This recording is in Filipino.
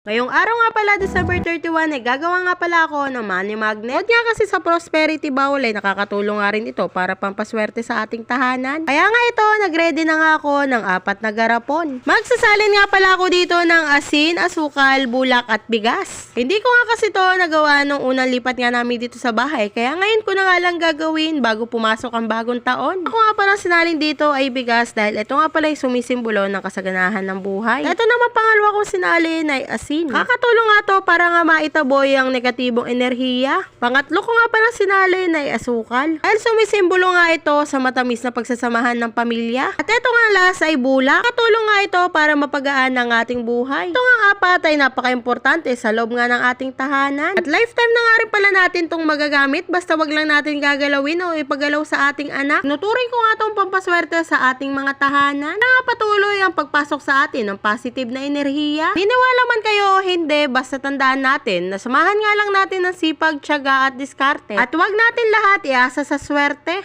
Ngayong araw nga pala, December 31, ay gagawa nga pala ako ng money magnet. Huwag nga kasi sa prosperity bowl ay nakakatulong nga rin ito para pampaswerte sa ating tahanan. Kaya nga ito, nagready na nga ako ng apat na garapon. Magsasalin nga pala ako dito ng asin, asukal, bulak at bigas. Hindi ko nga kasi to nagawa nung unang lipat nga namin dito sa bahay. Kaya ngayon ko na nga lang gagawin bago pumasok ang bagong taon. Ako nga pala sinalin dito ay bigas dahil ito nga pala ay sumisimbolo ng kasaganahan ng buhay. Ito naman pangalawa kong sinalin ay asin. Kakatulong nga to para nga maitaboy ang negatibong enerhiya. Pangatlo ko nga pala sinalin ay asukal. Dahil sumisimbolo nga ito sa matamis na pagsasamahan ng pamilya. At ito nga last ay bulak. Katulong nga ito para mapagaan ang ating buhay. Ito nga apat ay napaka-importante sa loob nga ng ating tahanan. At lifetime na nga rin pala natin tong magagamit basta wag lang natin gagalawin o ipagalaw sa ating anak. Nuturing ko nga tong pampaswerte sa ating mga tahanan. Na patuloy ang pagpasok sa atin ng positive na enerhiya. Niniwala man kayo o hindi, basta tandaan natin na samahan nga lang natin ng sipag, tiyaga at diskarte. At wag natin lahat iasa sa swerte.